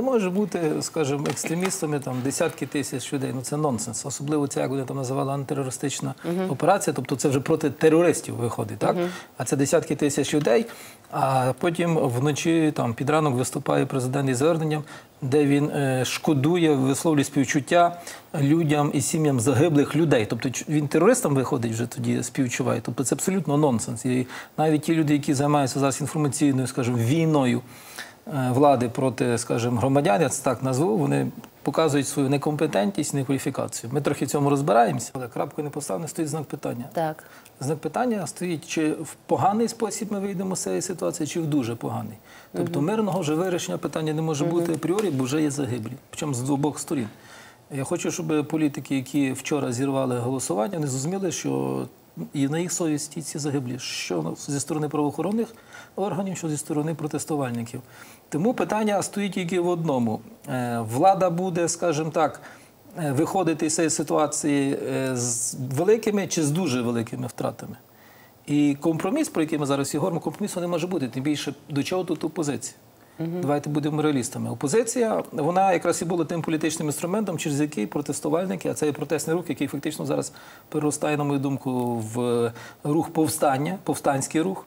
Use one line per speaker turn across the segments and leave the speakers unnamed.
Не може бути, скажімо, екстремістами там десятки тисяч людей. Ну це нонсенс. Особливо це, як вони там називали антитерористична операція. Тобто це вже проти терористів виходить, так? А це десятки тисяч людей. А потім вночі там під ранок виступає президент із зверненням, де він е, шкодує, висловлює співчуття людям і сім'ям загиблих людей. Тобто він терористам виходить вже тоді співчуває. Тобто це абсолютно нонсенс. І навіть ті люди, які займаються зараз інформаційною, скажімо, війною влади проти, скажімо, громадян, я це так назву, вони показують свою некомпетентність, некваліфікацію. Ми трохи в цьому розбираємося, але крапкою не поставлено стоїть знак питання.
Так.
Знак питання стоїть, чи в поганий спосіб ми вийдемо з цієї ситуації, чи в дуже поганий. Тобто мирного вже вирішення питання не може бути апріорі, бо вже є загиблі. Причому з обох сторін. Я хочу, щоб політики, які вчора зірвали голосування, не зрозуміли, що і на їх совісті ці загиблі, що зі сторони правоохоронних органів, що зі сторони протестувальників. Тому питання стоїть тільки в одному: Е, влада буде, скажімо так, е, виходити з цієї ситуації е, з великими чи з дуже великими втратами. І компроміс, про який ми зараз всі говоримо, компромісу не може бути. Тим більше до чого тут опозиція? Давайте будемо реалістами. Опозиція, вона якраз і була тим політичним інструментом, через який протестувальники, а це є протестний рух, який фактично зараз переростає, на мою думку, в рух повстання, повстанський рух,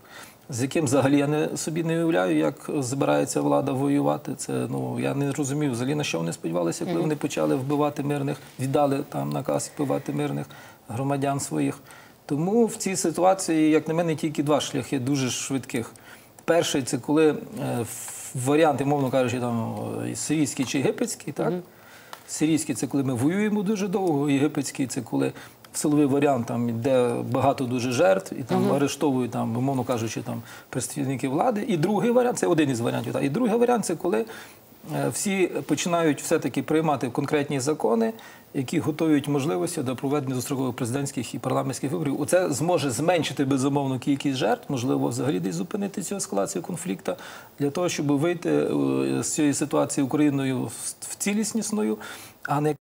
з яким взагалі я не, собі не уявляю, як збирається влада воювати. Це ну я не розумію взагалі на що вони сподівалися, коли вони почали вбивати мирних, віддали там наказ вбивати мирних громадян своїх. Тому в цій ситуації, як на мене, тільки два шляхи дуже швидких. Перший це коли е, варіанти, мовно кажучи, там е, сирійський чи єгипетський, так? Сирійський це коли ми воюємо дуже довго, єгипетський це коли силовий варіант, там йде багато дуже жертв, і там арештовують, там, умовно кажучи, там представники влади. І другий варіант це один із варіантів. Так. І другий варіант це коли всі починають все-таки приймати конкретні закони, які готують можливості до проведення дострокових президентських і парламентських виборів. Оце зможе зменшити безумовно кількість жертв, можливо, взагалі десь зупинити цю ескалацію конфлікту для того, щоб вийти е, з цієї ситуації Україною в ціліснісною, а не